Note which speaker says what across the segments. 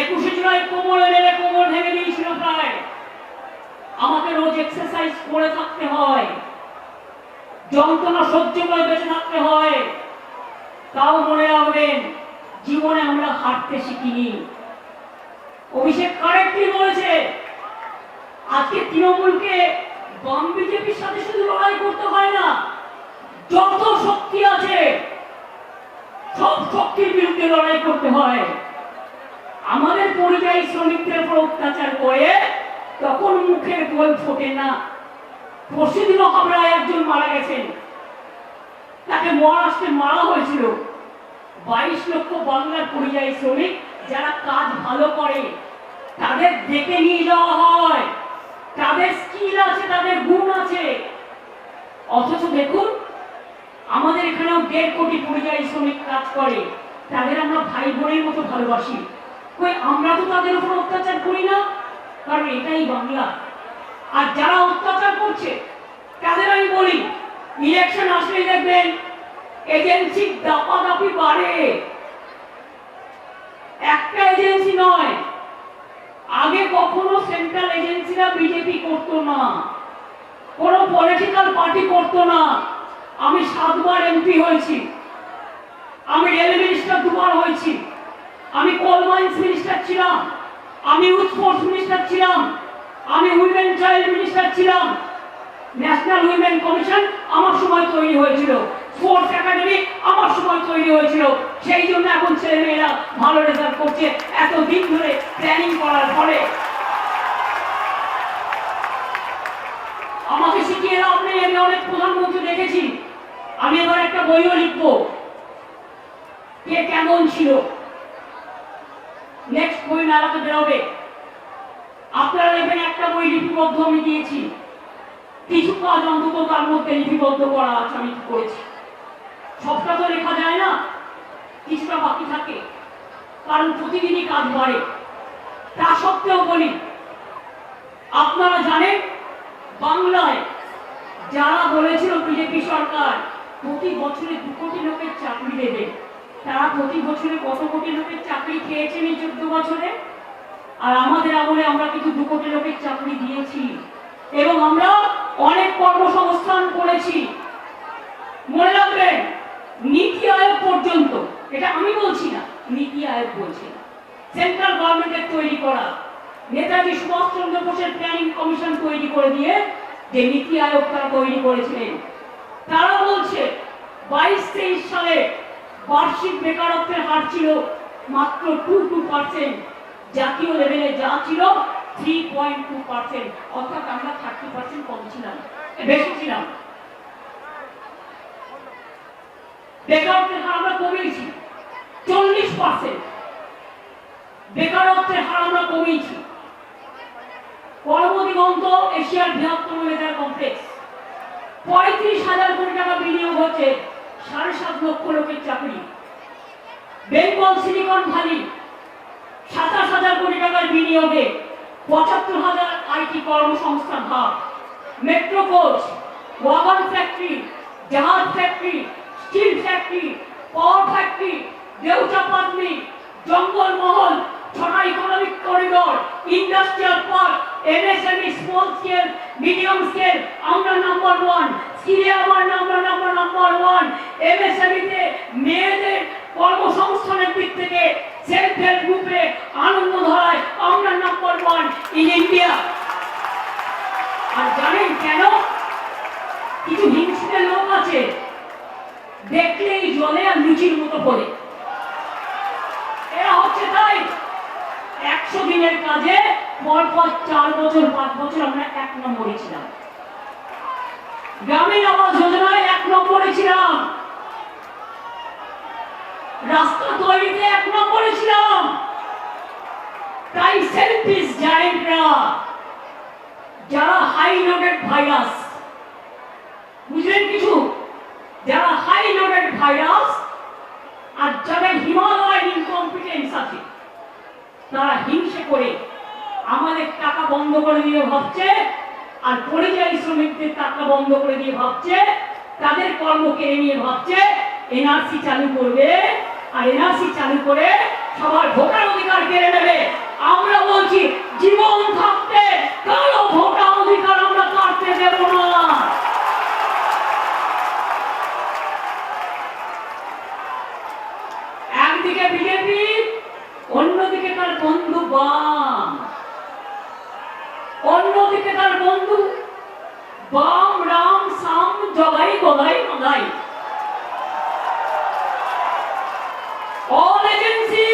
Speaker 1: একুশে জুলাই কোমরে মেরে কোমর ভেঙে দিয়েছিল প্রায়। আমাকে রোজ এক্সারসাইজ করে থাকতে হয়। যন্ত্রণা সহ্য করে বেঁচে থাকতে হয়। তাও মনে রাখবেন, জীবনে আমরা হাঁটতে শিখিনি। অভিষেক কারেক্টলি বলেছে, আজকে তৃণমূলকে বাম বিজেপির সাথে শুধু লড়াই করতে হয় না, যত শক্তি আছে সব শক্তির বিরুদ্ধে লড়াই করতে হয়। আমাদের পরিযায়ী শ্রমিকদের উপর অত্যাচার করে তখন মুখের গোল ফোটে না। পরশুদিন হাবড়ায় একজন মারা গেছেন। তাকে মহারাষ্ট্রে মারা হয়েছিল। বাইশ লক্ষ বাংলার পরিযায়ী শ্রমিক যারা কাজ ভালো করে, তাদের ডেকে নিয়ে যাওয়া হয়। তাদের স্কিল আছে, তাদের গুণ আছে। অথচ দেখুন আমাদের এখানেও দেড় কোটি পরিযায়ী শ্রমিক কাজ করে। তাদের আমরা ভাই বোনের মতো ভালোবাসি। কই, আমরা তো তাদের উপর অত্যাচার করি না? কারণ এটাই বাংলা। আর যারা অত্যাচার করছে, তাদের আমি বলি ইলেকশন আসলেই দেখবেন এজেন্সি দাপাদাপি বাড়ে। একটা এজেন্সি নয়। আগে কখনো সেন্ট্রাল এজেন্সিরা বিজেপি করতো না। কোনো পলিটিক্যাল পার্টি করতো না। আমি সাতবার এমপি হয়েছি। আমি রেল মিনিস্টার দুবার হয়েছি। আমি কোল মাইন্স মিনিস্টার ছিলাম। আমি ইউথ স্পোর্টস মিনিস্টার ছিলাম। আমি উইমেন চাইল্ড মিনিস্টার ছিলাম। ন্যাশনাল উইমেন কমিশন আমার সময় তৈরি হয়েছিল। স্পোর্টস একাডেমি আমার সময় তৈরি হয়েছিল। সেই জন্য এখন ছেলেমেয়েরা ভালো রেজাল্ট করছে এত দিন ধরে প্ল্যানিং করার ফলে আমাকে শিখিয়ে লাভ নেই, আমি অনেক প্রধানমন্ত্রী দেখেছি। আমি এবার একটা বইও লিখব। কে কেমন ছিল। নেক্সট বই মেলাতে বেরোবে। আপনারা দেখবেন একটা বই লিপিবদ্ধ আমি দিয়েছি। কিছু কাজ অন্তত তার মধ্যে লিপিবদ্ধ করা আছে আমি কি করেছি। সবটা তো লেখা যায় না, কিছুটা বাকি থাকে। কারণ প্রতিদিনই কাজ বাড়ে। তা সত্ত্বেও বলি, আপনারা জানেন, বাংলায় যারা বলেছিল বিজেপি সরকার প্রতি বছরে দু কোটি লোকের চাকরি দেবে। তারা প্রতি বছরে কত কোটি লোকের চাকরি খেয়েছেন এই চোদ্দ বছরে? আর আমাদের আমলে আমরা কিন্তু দু কোটি লোকের চাকরি দিয়েছি। এবং আমরা অনেক কর্মসংস্থান করেছি। মনে রাখবেন, নীতি আয়োগ পর্যন্ত, এটা আমি বলছি না, নীতি আয়োগ বলছে সেন্ট্রাল গভর্নমেন্টের তৈরি করা, নেতাজি সুভাষচন্দ্র বোসের প্ল্যানিং কমিশন তৈরি করে দিয়ে যে নীতি আয়োগ তারা তৈরি করেছিলেন। তারা বলছে, বাইশ তেইশ সালে বার্ষিক বেকারত্বের হার ছিল মাত্র টু টু পার্সেন্ট জাতীয় লেভেলে যা ছিল থ্রি পয়েন্ট টু পার্সেন্ট অর্থাৎ আমরা থার্টি পার্সেন্ট কম ছিলাম বেশি ছিলাম। বেকারত্বের হার আমরা কমিয়েছি চল্লিশ পার্সেন্ট বেকারত্বের হার আমরা কমিয়েছি। কর্মদিগন্ত এশিয়ার বৃহত্তম মেজার কমপ্লেক্স পঁয়ত্রিশ হাজার কোটি টাকা বিনিয়োগ হচ্ছে সাড়ে সাত লক্ষ লোকের চাকরি। বেঙ্গল সিলিকন ভ্যালি সাতাশ হাজার কোটি টাকার বিনিয়োগে পঁচাত্তর হাজার আইটি কর্মসংস্থান hub. Metro coach, wagon factory, জাহাজ factory, steel factory, power factory, Deucha Pachami Jangalmahal ছটা economic corridor industrial park MSME small scale medium scale আমরা নাম্বার ওয়ান স্কিলে আমার নাম্বার নাম্বার নাম্বার ওয়ান এমএসএমইতে মেয়েদের কর্মসংস্থানের দিক থেকে সেলফ হেল্প গ্রুপে আনন্দ ধরায় আমরা নাম্বার ওয়ান ইন ইন্ডিয়া আর জানেন কেন? কিছু হিংসুটের লোক আছে, দেখলেই জলে আর লুচির মতো পড়ে এরা হচ্ছে তাই একশো দিনের কাজে পর পর চার বছর, পাঁচ বছর আমরা এক নম্বরে ছিলাম। গ্রামীণ আবাস যোজনায় এক নম্বরে ছিলাম। রাস্তা তৈরিতে এক নম্বরে ছিলাম। তাই সেলফিস জায়েন্টরা, যারা হাই লোডেড ভাইরাস, বুঝলেন কিছু? যারা হাই লোডেড ভাইরাস আর যাদের হিমালয় ইনকম্পিটেন্স আছে, তারা হিংসে করে আমাদের টাকা বন্ধ করে দিয়ে ভাবছে, আর পরিযায়ী শ্রমিকদের টাকা বন্ধ করে দিয়ে ভাবছে, তাদের কর্ম কেড়ে নিয়ে ভাবছে, এনআরসি চালু করবে, আর এনআরসি চালু করে সবার ভোটার অধিকার কেড়ে নেবে। আমরা বলছি, জীবন থাকতে কারও ভোটার অধিকার আমরা কাটতে দেব না। একদিকে বিজেপি, অন্যদিকে তার বন্ধু বাম। অন্যদিকে তার বন্ধু। বাম, রাম, সাম, জগাই গদাই মাদাই অল এজেন্সি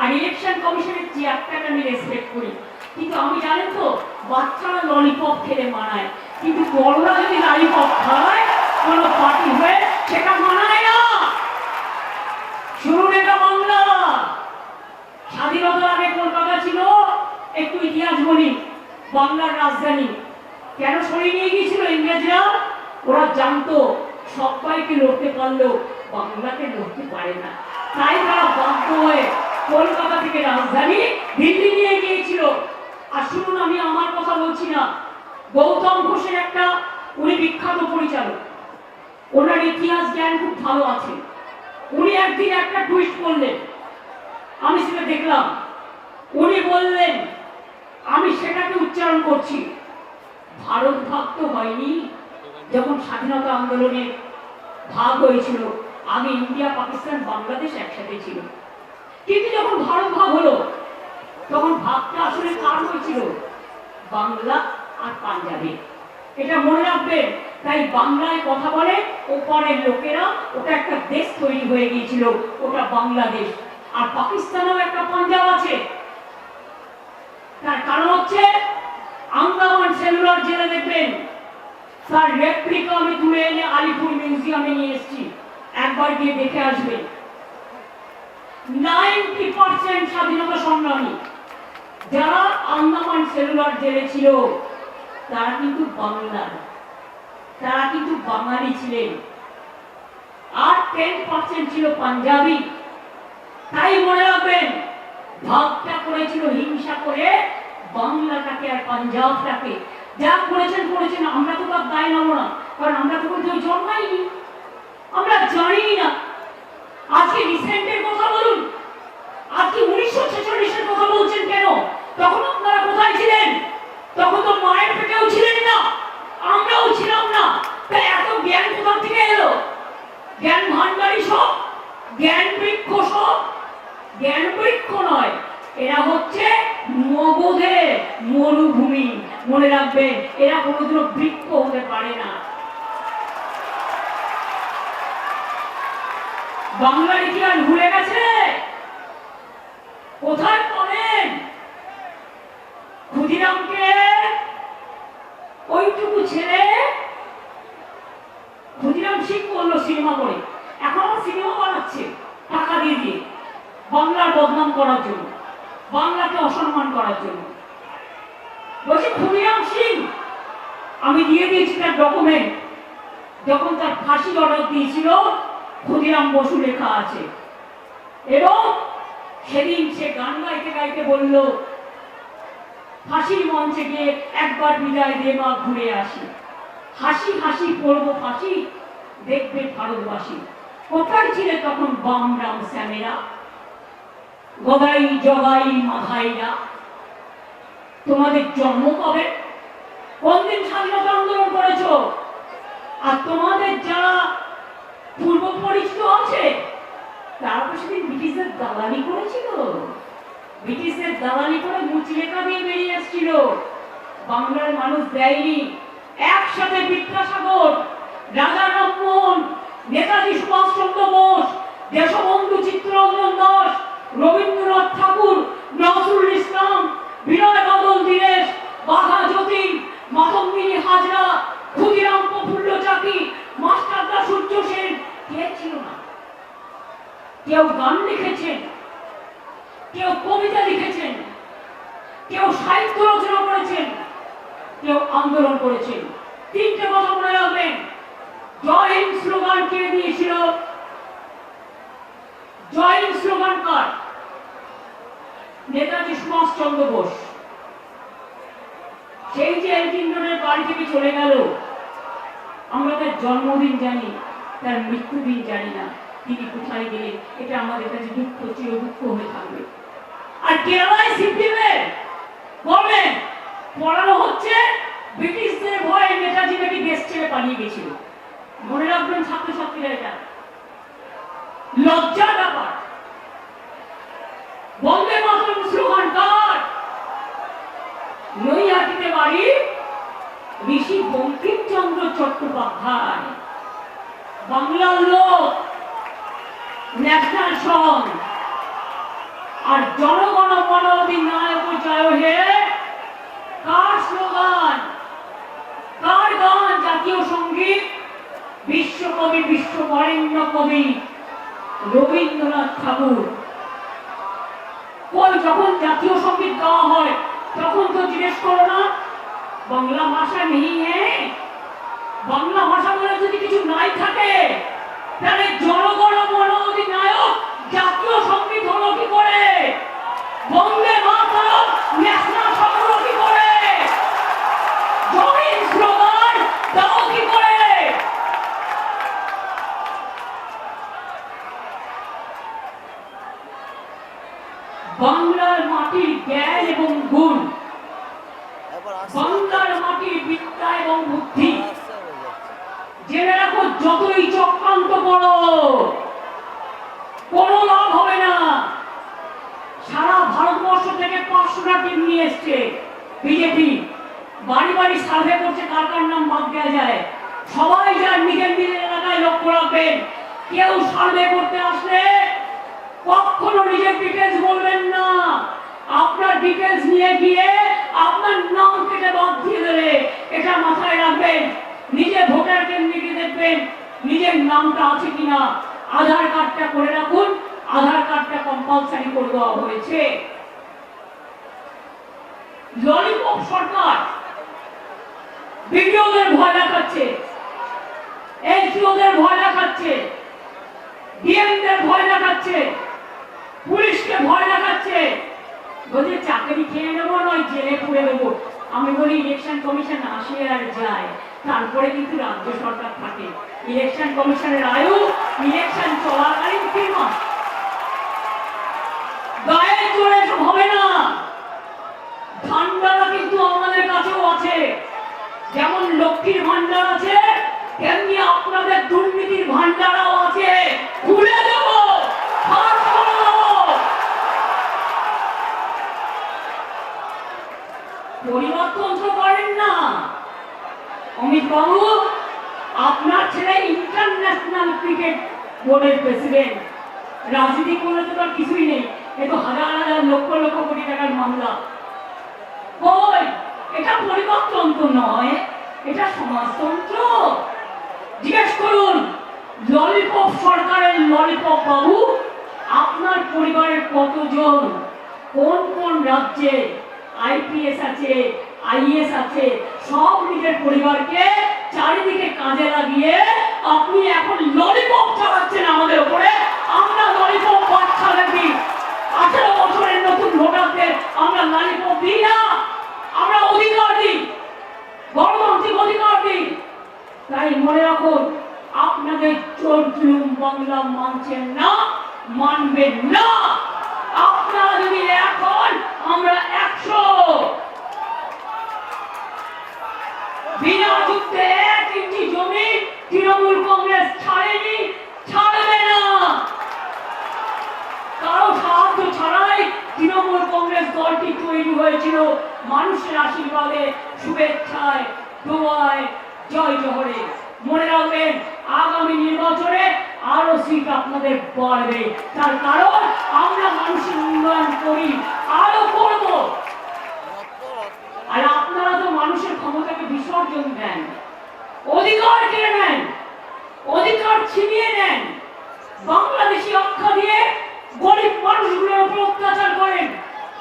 Speaker 1: আর ইলেকশন কমিশনের চেয়ারটাকে আমি রেসপেক্ট করি। কিন্তু আমি জানেন তো, বাচ্চারা ললিপপ খেলে মানায়। কিন্তু বড়রা যদি ললিপপ খায়, কোনো পার্টি হয়ে, সেটা মানায় না। শুনুন এটা বাংলা। স্বাধীনতার আগে কলকাতা ছিল, একটু ইতিহাস বলি। বাংলার রাজধানী। কেন সরিয়ে নিয়ে গিয়েছিল ইংরেজরা? ওরা জানতো, সবাইকে লড়তে পারলেও বাংলাকে লড়তে পারে না। তাই তারা বাধ্য হয়ে কলকাতা থেকে রাজধানী দিল্লি নিয়ে গিয়েছিল। আর শুনুন, আমি আমার কথা বলছি না। গৌতম ঘোষের একটা, উনি বিখ্যাত পরিচালক। ওনার ইতিহাস, জ্ঞান খুব ভালো আছে। উনি একদিন একটা টুইস্ট করলেন। আমি সেটা দেখলাম। উনি বললেন আমি সেটাকে উচ্চারণ করছি। ভারত ভাগ তো হয়নি। যখন স্বাধীনতা আন্দোলনে ভাগ হয়েছিল, আগে ইন্ডিয়া, পাকিস্তান, বাংলাদেশ একসাথে ছিল। কিন্তু যখন ভারত ভাগ হলো, তখন ভাগটা আসলে কার হয়েছিল? বাংলা আর পাঞ্জাবে। এটা মনে রাখবেন, তাই বাংলায় কথা বলে, ওপারের লোকেরা, ওটা একটা দেশ তৈরি হয়ে গিয়েছিল, ওটা বাংলাদেশ। আর পাকিস্তানেও একটা পাঞ্জাব আছে। তার কারণ হচ্ছে আন্দামান সেলুলার জেলে দেখবেন, তার রেপ্লিকা আমি তুলে এনে আলিপুর মিউজিয়ামে নিয়ে এসেছি। একবার গিয়ে দেখে আসবেন নাইনটি পার্সেন্ট স্বাধীনতা সংগ্রামী যারা আন্দামান সেলুলার জেলে ছিল, তারা কিন্তু বাংলার, তারা কিন্তু বাঙালি ছিলেন। আর টেন পার্সেন্ট ছিল পাঞ্জাবি। তাই মনে রাখবেন ভাগটা করেছিল, হিংসা করে বাংলাটাকে আর পাঞ্জাবটাকে। যা করেছেন করেছেন, আমরা তো তার দায় নেব না। কারণ আমরা তো কোথাও জন্মাইনি আমরা জানি না আজকে রিসেন্টের কথা বলুন আজকে উনিশশো ছেচল্লিশের কথা বলছেন কেন তখন আপনারা কোথায় ছিলেন তখন তো মায়ের পেটেও ছিলেন না আমরাও ছিলাম না তাই এত জ্ঞান কোথা থেকে এলো জ্ঞান ভান্ডারী সব জ্ঞান বৃক্ষ সব জ্ঞান বৃক্ষ নয় এরা হচ্ছে মগধের মরুভূমি মনে রাখবেন এরা কোনোদিনও বৃক্ষ হতে পারে না। বাংলার ইতিহাস ভুলে গেছে? কোথায় পাবেন? ক্ষুদিরামকে? ওইটুকু ছেলে? ক্ষুদিরাম সিং করল সিনেমা করে। এখন আমার সিনেমা বানাচ্ছে, টাকা দিয়ে দিয়ে। বাংলার বদনাম করার জন্য, বাংলাকে অসম্মান করার জন্য। বলছি ক্ষুদিরাম সিং, আমি দিয়ে দিয়েছি তার ডকুমেন্ট যখন তার ফাঁসির অর্ডার দিয়েছিল ক্ষুদিরাম বসু লেখা আছে। এবং সেদিন সে গান গাইতে গাইতে বলল, ফাঁসির মঞ্চে গিয়ে একবার বিদায় দে মা, ঘুরে আসি। হাসি হাসি পড়ব ফাঁসি, দেখবে ভারতবাসী। কোথায় ছিলে তখন বাম রাম শ্যামেরা গদাই জগাই মাধাইরা? তোমাদের জন্ম কবে? কোন দিন স্বাধীনতা আন্দোলন করেছ? আর তোমাদের যারা পূর্ব পরিচিত আছে, তারা তো সেদিন ব্রিটিশদের দালালি করেছিল। ব্রিটিশদের দালালি করে মুচলেখা দিয়ে বেরিয়ে এসেছিল। বাংলার মানুষ দেয়নি। একসাথে বিদ্যাসাগর, রাজা রামমোহন নেতাজি সুভাষচন্দ্র বোস, দেশবন্ধু চিত্তরঞ্জন দাস, রবীন্দ্রনাথ ঠাকুর, নজরুল ইসলাম বিনয় বাদল দীনেশ, বাঘা যতীন মাতঙ্গিনী হাজরা, ক্ষুদিরাম প্রফুল্ল চাকি মাস্টারদা সূর্য সেন। কে ছিল না? কেউ গান লিখেছেন, কেউ কবিতা লিখেছেন, কেউ সাহিত্য রচনা করেছেন, কেউ আন্দোলন করেছেন। তিনটে কথা মনে রাখবেন। জয় হিন্দ স্লোগান কে দিয়েছিল? জয় হিন্দ স্লোগান কার? নেতাজি সুভাষচন্দ্র বোস। সেই যে এলকিন্ডনের বাড়ি থেকে চলে গেল, আমরা তার জন্মদিন জানি, তার মৃত্যুদিন জানি না, তিনি কোথায় গেলেন, এটা আমাদের কাছে দুঃখ, চির দুঃখ হয়ে থাকবে। আর কেরালায় সিপিএমের বলবেন পড়ানো হচ্ছে, ব্রিটিশদের ভয়ে নেতাজি নাকি দেশ ছেড়ে পালিয়ে গেছিল। মনে রাখবেন ছাত্রছাত্রীরা এটা। লজ্জার ব্যাপার। বন্দে মাতরম স্লোগান কার নৈহাটিতে বাড়ি ঋষি বঙ্কিমচন্দ্র চট্টোপাধ্যায়। বাংলার লোক ন্যাশনাল সং আর জনগণ মন অধিনায়ক জয় হে কার স্লোগান? কার গান? জাতীয় সংগীত? বিশ্বকবি, বিশ্ববরেণ্য কবি রবীন্দ্রনাথ ঠাকুর। কই যখন জাতীয় সংগীত গাওয়া হয়, তখন তো জিজ্ঞেস করো না, বাংলা ভাষা নেই বাংলা ভাষা বলে যদি কিছু নাই থাকে, তাহলে জনগণ মন অধিনায়ক জাতীয় সংগীত হলো কি করে? বন্দে মাতরম, ন্যাশনাল সং হলো কি করে? জয় স্লোগান দাও কি করে বাংলার মাটির জ্ঞান এবং গুণ। বাংলার মাটির বিদ্যা এবং বুদ্ধি। জেনে রাখো যতই চক্রান্ত করো কোনো লাভ হবে না। সারা ভারতবর্ষ থেকে পাঁচশোটা টিম নিয়ে এসছে বিজেপি। বাড়ি বাড়ি সার্ভে করছে কার কার নাম বাদ দেওয়া যায়। সবাই যার নিজের নিজের এলাকায় লক্ষ্য রাখবেন। কেউ সার্ভে করতে আসলে কখনো নিজের ডিটেলস বলবেন না। আপনার ডিটেলস নিয়ে গিয়ে আপনার নাম কেটে বাদ দিয়ে দেবে এটা মাথায় রাখবেন। নিজে ভোটার কেন্দ্রে দেখবেন, নিজের নামটা আছে কিনা। আধার কার্ডটা করে রাখুন। আধার কার্ডটা কম্পালসারি করে দেওয়া হয়েছে। ললিপপ সরকার বিডিওদের ভয় দেখাচ্ছে। এনজিওদের ভয় দেখাচ্ছে। ডিএমদের ভয় দেখাচ্ছে। পুলিশকে ভয় দেখাচ্ছে। বলছে চাকরি খেয়ে নেব, নয় জেলে পুড়ে দেবো আমি বলি ইলেকশন কমিশন আসে আর যায়। তারপরে কিন্তু রাজ্য সরকার থাকে। ইলেকশন কমিশনের আয়ু ইলেকশন চলাকালীন তিন মাস। গায়ে চড়ে হবে না। ভান্ডারা কিন্তু আমাদের কাছেও আছে। যেমন লক্ষ্মীর ভান্ডার আছে, তেমনি আপনাদের দুর্নীতির ভান্ডারাও আছে। খুলে দেব ফাঁস করে দেব। পরিবর্তন তো করেন না। অমিত বাবু, আপনার ছেলে ইন্টারন্যাশনাল ক্রিকেট বোর্ডের প্রেসিডেন্ট রাজনীতি করলে তো তার কিছুই নেই। এ তো হাজার হাজার লক্ষ লক্ষ কোটি টাকার মামলা। কই? এটা পরিবর্তন তো নয়, এটা সমাজতন্ত্র। জিজ্ঞেস করুন, ললিপপ সরকারের ললিপপ বাবু, আপনার পরিবারের কতজন? কোন কোন রাজ্যে আইপিএস আছে আইএস আছে, সব নিজের পরিবারকে চারিদিকে কাজে লাগিয়ে আপনি এখন ললিপপ চালাচ্ছেন আমাদের উপরে। আমরা ললিপপ বাচ্চাদের দিই আঠেরো বছরের নতুন ভোটারদের আমরা ললিপপ দিই না। আমরা অধিকার দিই। গণতান্ত্রিক অধিকার দিই। তাই মনে রাখুন, আপনাদের চোর বাংলা মানছেন না, মানবেন না আপনারা যদি এখন আমরা একশো বিনা যুদ্ধে এক ইঞ্চি জমি তৃণমূল কংগ্রেস ছাড়েনি ছাড়বে না কারও সাহায্য ছাড়াই তৃণমূল কংগ্রেস দলটি তৈরি হয়েছিল মানুষের আশীর্বাদে শুভেচ্ছায় দোয়ায় জয় জহরে মনে রাখবেন আগামী নির্বাচনে সিট আপনাদের বাড়বে তার কারণ আমরা মানুষের উন্নয়ন করি, আরও করব। আর আপনারা তো মানুষের ক্ষমতাকে বিসর্জন দেন। অধিকার কেড়ে নেন? অধিকার ছিনিয়ে নেন। বাংলাদেশি আখ্যা দিয়ে গরিব মানুষগুলোর উপর অত্যাচার করেন।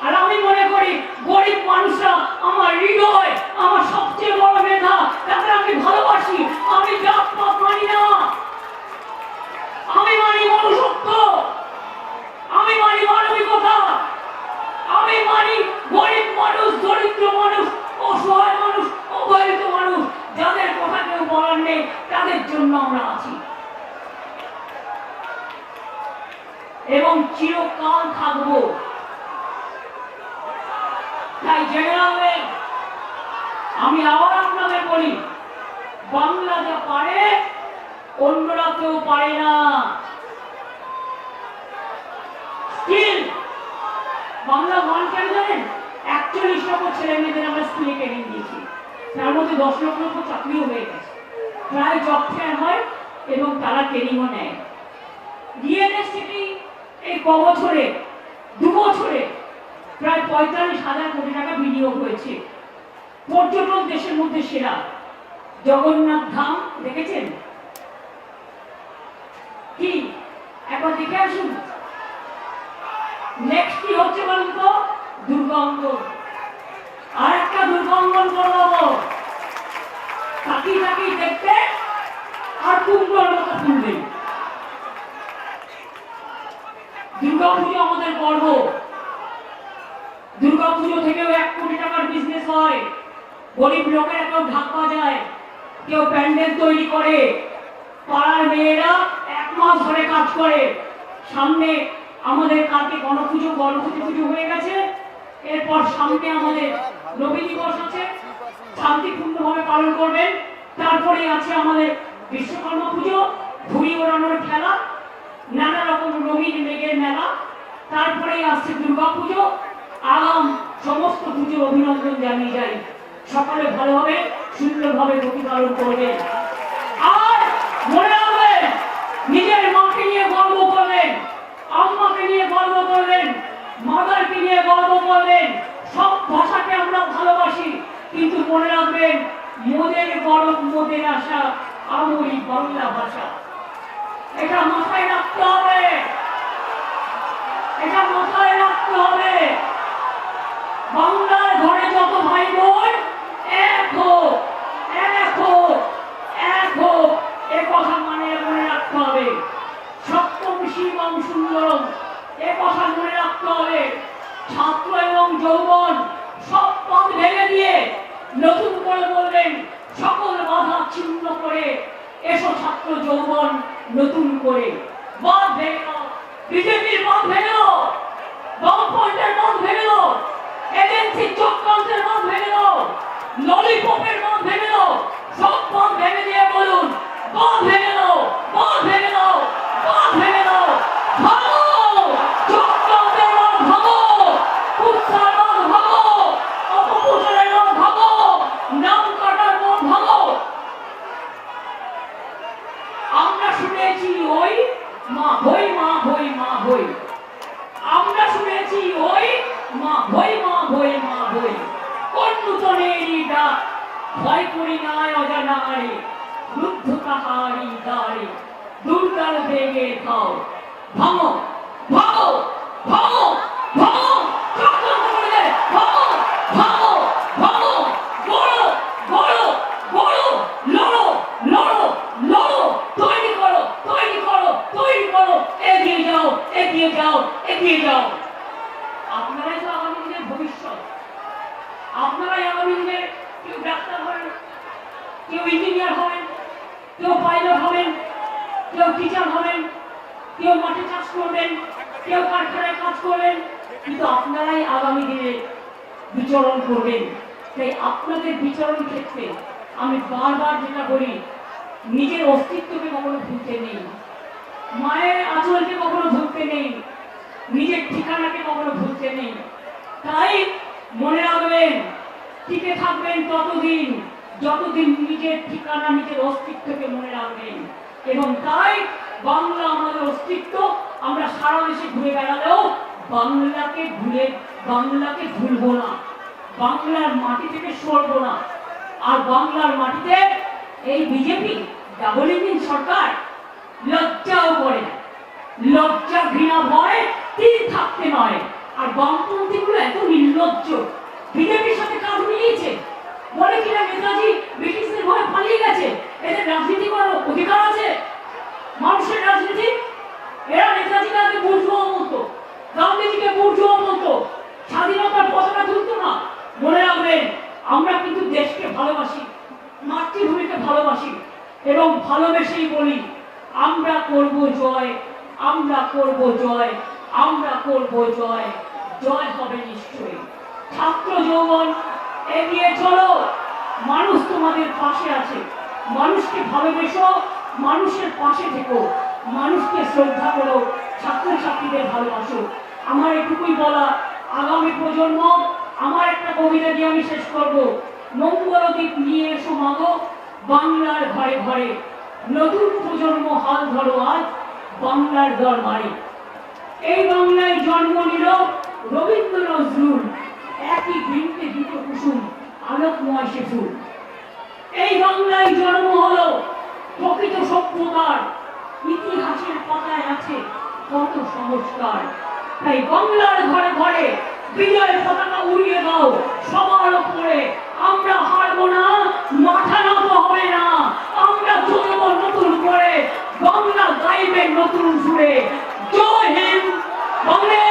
Speaker 1: আর আমি মনে করি, গরিব মানুষরা আমার হৃদয়, আমার সবচেয়ে বড় মেধা, তাদের আমি ভালোবাসি। আমি জাত মানি না। আমি মানি মনুষ্যত্ব। আমি মানি মানবিকতা। আমি মানি গরিব মানুষ, দরিদ্র মানুষ, অসহায় মানুষ, অবহেলিত মানুষ। যাদের কথা কেউ বলার নেই, তাদের জন্য আমরা আছি। এবং চিরকাল থাকব। তাই জেনে আমি আবার আপনাদের বলি বাংলা যা পারে অন্যরা কেউ পারে না। বাংলা ওয়ান কেন জানেন? একচল্লিশ লক্ষ ছেলে মেয়েদের আমরা স্কুলে ট্রেনিং দিয়েছি। তার মধ্যে দশ লক্ষ লক্ষ চাকরিও হয়ে গেছে। প্রায় জব ফেয়ার হয় এবং তারা ট্রেনিংও নেয়। এই ক বছরে, দু বছরে প্রায় পঁয়তাল্লিশ হাজার কোটি টাকা বিনিয়োগ হয়েছে। পর্যটন দেশের মধ্যে সেরা জগন্নাথ ধাম, দেখেছেন কি একবার দেখে আসুন। নেক্সট কি হচ্ছে বলুন তো? দুর্গা অঙ্গন আর একটা দুর্গা অঙ্গন করব তাকি তাকি দেখতে আর কুমড়োর মতো ফুলবে। দুর্গা পুজো আমাদের গর্ব। দুর্গা পুজো থেকেও এক কোটি টাকার বিজনেস হয়। গরিব লোকেরা কেউ ঢাকা যায়, কেউ প্যান্ডেল তৈরি করে। পাড়ার মেয়েরা মাস ধরে কাজ করে। সামনে আমাদের গণপুজো গণপতি পুজো হয়ে গেছে। এরপর সামনে আমাদের রবি দিবস আছে। শান্তিপূর্ণভাবে পালন করবেন। তারপরে আছে আমাদের বিশ্বকর্মা পুজো ঘুড়ি ওড়ানোর খেলা, নানা রকম রঙিন মেঘের মেলা। তারপরেই আসছে দুর্গা পুজো। আগাম সমস্ত পুজোর অভিনন্দন জানিয়ে যাই। সকালে ভালোভাবে, সুন্দরভাবে প্রতিপালন করবেন। আর মনে নিজের মাকে নিয়ে গর্ব করবেন আম্মাকে নিয়ে গর্ব করবেন মাদারকে নিয়ে গর্ব করবেন সব ভাষাকে আমরা ভালোবাসি, কিন্তু মনে রাখবেন, মোদের গরম, মোদের আশা আমরি বাংলা ভাষা। এটা মাথায় রাখতে হবে। এটা মাথায় রাখতে হবে। বাংলার ঘরে যত ভাই বোন, এক হোক এক হোক এক হোক এ কথা মানে মনে রাখতে হবে সপ্তম শিবম এ কথা মনে রাখতে হবে। ছাত্র এবং যৌবন সব পথ ভেঙে দিয়ে নতুন করে বলবেন, সকল বাধা ছিন্ন করে এসো ছাত্র যৌবন নতুন করে। বাদ ভেঙে বিজেপির বাদ ভেঙে বামফ্রন্টের বাদ ভেঙে চক্রান্তের ভেঙে ললিপপের ভেঙে দাও সব বাদ ভেঙে দিয়ে বলুন বাদ ভেঙে দাও বাদ ভেঙে দাও বাদ ভেঙে দাও ভাগো চক্রান্তের বাদ ভাগো কুৎসার বাদ ভাগো অপপ্রচারের বাদ ভাগো নাম কাটার বাদ ভাগো আমরা শুনেছি ওই মা ভই মা ভই মা ভই আমরা শুনেছি ওই মা ভই মা ভই মা ভই কোন নূতনেরই ডাক ভয় করি নাই অজানারে রুদ্ধ তাহারি দাঁড়ে দুর্গার বেগে খাও ভাঙো ভাঙো ভাঙো ভাঙো চক্রান্ত করে দে ভাঙো ভাঙো ভাঙো গড়ো গড়ো গড়ো লড়ো লড়ো লড়ো তৈরি করো তৈরি করো তৈরি করো এগিয়ে যাও এগিয়ে যাও এগিয়ে যাও আপনারাই তো আগামী দিনের ভবিষ্যৎ আপনারাই আগামী দিনের কেউ ডাক্তার হবেন কেউ ইঞ্জিনিয়ার হবেন কেউ পাইলট হবেন কেউ টিচার হবেন কেউ মাঠে চাষ করবেন কেউ কারখানায় কাজ করবেন কিন্তু আপনারাই আগামী দিনে বিচরণ করবেন তাই আপনাদের বিচরণ ক্ষেত্রে আমি বারবার যেটা বলি অস্তিত্বকে কখনো ভুলতে নেই। মায়ের আচরণকে কখনো ভুলতে নেই। নিজের ঠিকানাকে কখনো ভুলতে নেই। তাই মনে রাখবেন, টিকে থাকবেন ততদিন, যতদিন নিজের ঠিকানা, নিজের অস্তিত্বকে মনে রাখবেন। এবং তাই বাংলা আমাদের অস্তিত্ব, আমরা সারা দেশে ঘুরে বেড়ালেও বাংলাকে ভুলে, বাংলাকে ভুলবো না। বাংলার মাটি থেকে সরবো না। আর বাংলার মাটিতে এই বিজেপি ডাবল ইঞ্জিন সরকার লজ্জাও করে লজ্জা ঘৃণা ভয় তীর থাকতে নয়। আর বামপন্থীগুলো এত নির্লজ্জ। বিজেপির সাথে কাজ মিলিয়েছে বলে কিনা নেতাজি ব্রিটিশদের ভয়ে পালিয়ে গেছে এদের রাজনীতি করার অধিকার আছে মানুষের রাজনীতি এরা নেতাজিকে আগে বুর্জুয়া বলতো গান্ধীজিকে বুর্জুয়া বলতো স্বাধীনতার পতাকা তুলতো না মনে রাখবেন আমরা কিন্তু দেশকে ভালোবাসি মাতৃভূমিকে ভালোবাসি এবং ভালোবেসেই বলি আমরা করব জয় আমরা করব জয় আমরা করব জয় জয় হবে নিশ্চয়ই ছাত্র যৌবন এগিয়ে চলো মানুষ তোমাদের পাশে আছে মানুষকে ভালোবেসো, মানুষের পাশে থেকো, মানুষকে শ্রদ্ধা করো, ছাত্রছাত্রীদের ভালোবাসো। আমার এটুকুই বলা, আগামী প্রজন্ম, আমার একটা কবিতা দিয়ে আমি শেষ করব। মঙ্গলদ্বীপ নিয়ে এসো মাগো, বাংলার ঘরে ঘরে। নতুন প্রজন্ম হাল ধরো আজ, বাংলার দরবারে। এই বাংলায় জন্ম নিল রবীন্দ্র নজরুল একই বৃন্তে দুটো কুসুম, আলোকময় সে এই বাংলায় জন্ম হলো। প্রকৃত সভ্যতার ইতিহাসের পাতায় আছে কত সংস্কার। তাই বাংলার ঘরে ঘরে বিজয় পতাকা উড়িয়ে দাও। সবার উপরে আমরা হারবো না, মাথা নত হবে না। আমরা চলবো নতুন করে, বাংলা গাইবে নতুন সুরে। জয় হিন্দ, বন্দে